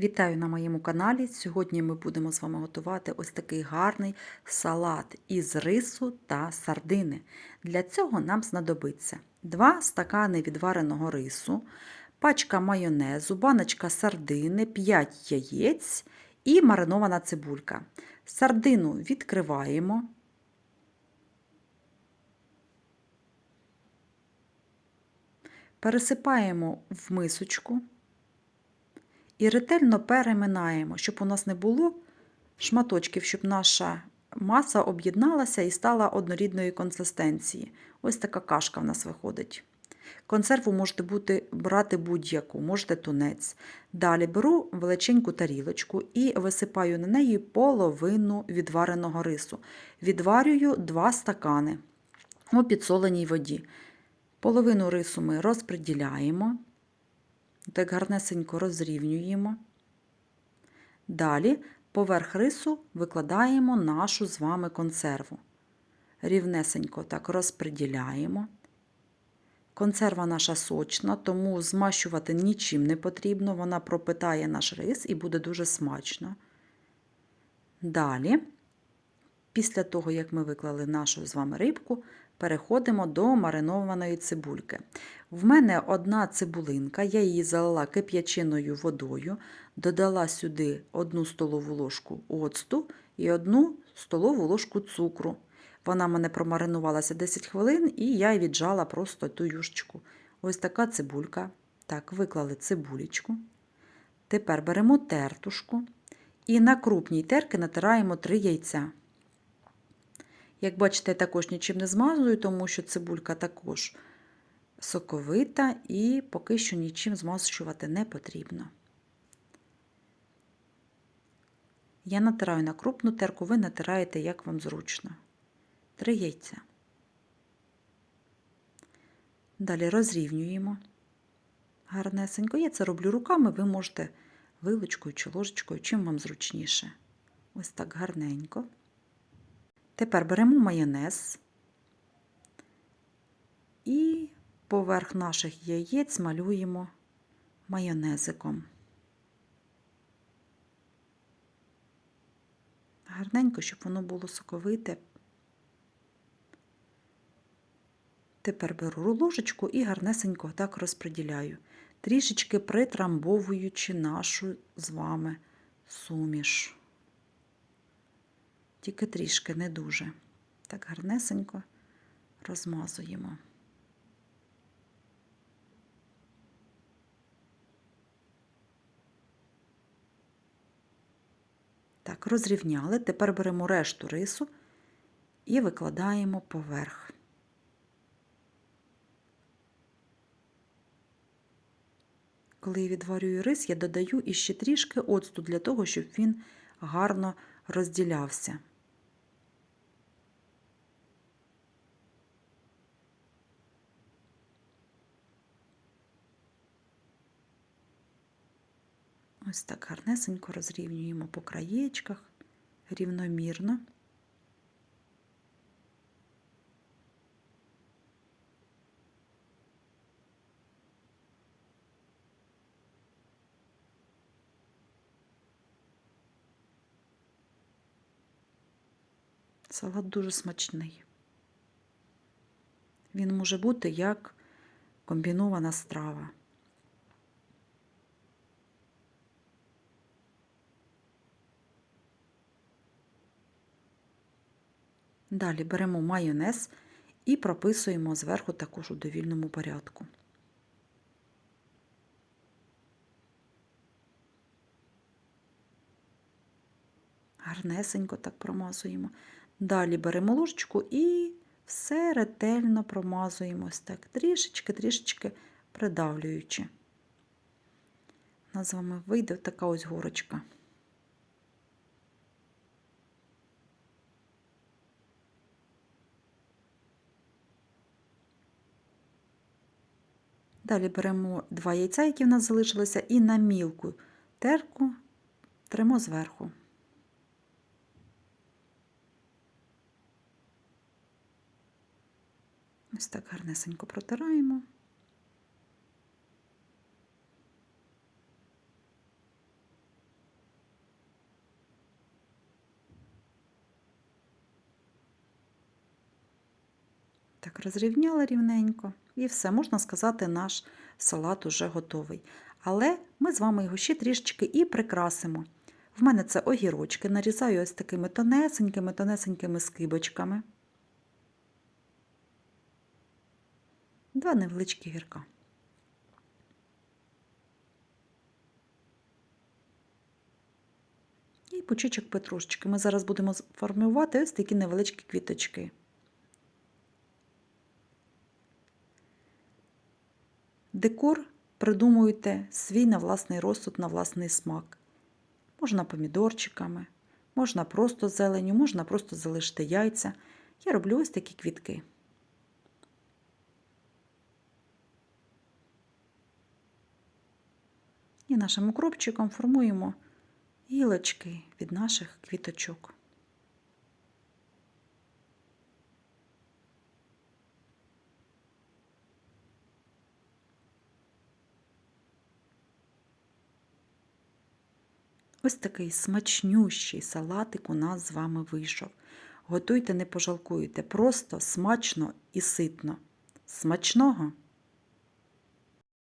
Вітаю на моєму каналі. Сьогодні ми будемо з вами готувати ось такий гарний салат із рису та сардини. Для цього нам знадобиться 2 стакани відвареного рису, пачка майонезу, баночка сардини, 5 яєць і маринована цибулька. Сардину відкриваємо. Пересипаємо в мисочку і ретельно переминаємо, щоб у нас не було шматочків, щоб наша маса об'єдналася і стала однорідної консистенції. Ось така кашка в нас виходить. Консерву можете бути, брати будь-яку, можете тунець. Далі беру величеньку тарілочку і висипаю на неї половину відвареного рису. Відварюю 2 стакани у підсоленій воді. Половину рису ми розподіляємо, так гарнесенько розрівнюємо. Далі поверх рису викладаємо нашу з вами консерву. Рівнесенько так розподіляємо. Консерва наша сочна, тому змащувати нічим не потрібно, вона пропитає наш рис і буде дуже смачно. Далі, після того, як ми виклали нашу з вами рибку, переходимо до маринованої цибульки. В мене одна цибулинка, я її залила кип'ячиною водою, додала сюди 1 столову ложку оцту і 1 столову ложку цукру. Вона мене промаринувалася 10 хвилин, і я віджала просто ту юшечку. Ось така цибулька. Так, виклали цибулечку. Тепер беремо тертушку і на крупній терки натираємо 3 яйця. Як бачите, я також нічим не змазую, тому що цибулька також соковита і поки що нічим змащувати не потрібно. Я натираю на крупну терку, ви натираєте, як вам зручно. Три яйця. Далі розрівнюємо гарнесенько. Я це роблю руками, ви можете вилочкою чи ложечкою, чим вам зручніше. Ось так гарненько. Тепер беремо майонез і поверх наших яєць малюємо майонезиком. Гарненько, щоб воно було соковите. Тепер беру ложечку і гарнесенько так розподіляю, трішечки притрамбовуючи нашу з вами суміш. Тільки трішки не дуже. Так гарнесенько розмазуємо. Так, розрівняли. Тепер беремо решту рису і викладаємо поверх. Коли я відварюю рис, я додаю іще трішки оцту для того, щоб він гарно розділявся. Ось так гарнесенько розрівнюємо по краєчках рівномірно. Салат дуже смачний. Він може бути як комбінована страва. Далі беремо майонез і прописуємо зверху також у довільному порядку. Гарнесенько так промазуємо. Далі беремо ложечку і все ретельно промазуємо ось так, трішечки-трішечки придавлюючи. У нас з вами вийде така ось горочка. Далі беремо два яйця, які в нас залишилися, і на мілку терку тремо зверху. Ось так гарнесенько протираємо. Так, розрівняла рівненько. І все, можна сказати, наш салат уже готовий. Але ми з вами його ще трішечки і прикрасимо. В мене це огірочки, нарізаю ось такими тонесенькими, тонесенькими скибочками. Два невеличкі гірка. І пучечок петрушечки. Ми зараз будемо формувати ось такі невеличкі квіточки. Декор придумуйте свій на власний розсуд, на власний смак. Можна помідорчиками, можна просто зеленю, можна просто залишити яйця. Я роблю ось такі квітки. І нашим укропчиком формуємо гілочки від наших квіточок. Ось такий смачнющий салатик у нас з вами вийшов. Готуйте, не пожалкуйте, просто смачно і ситно. Смачного!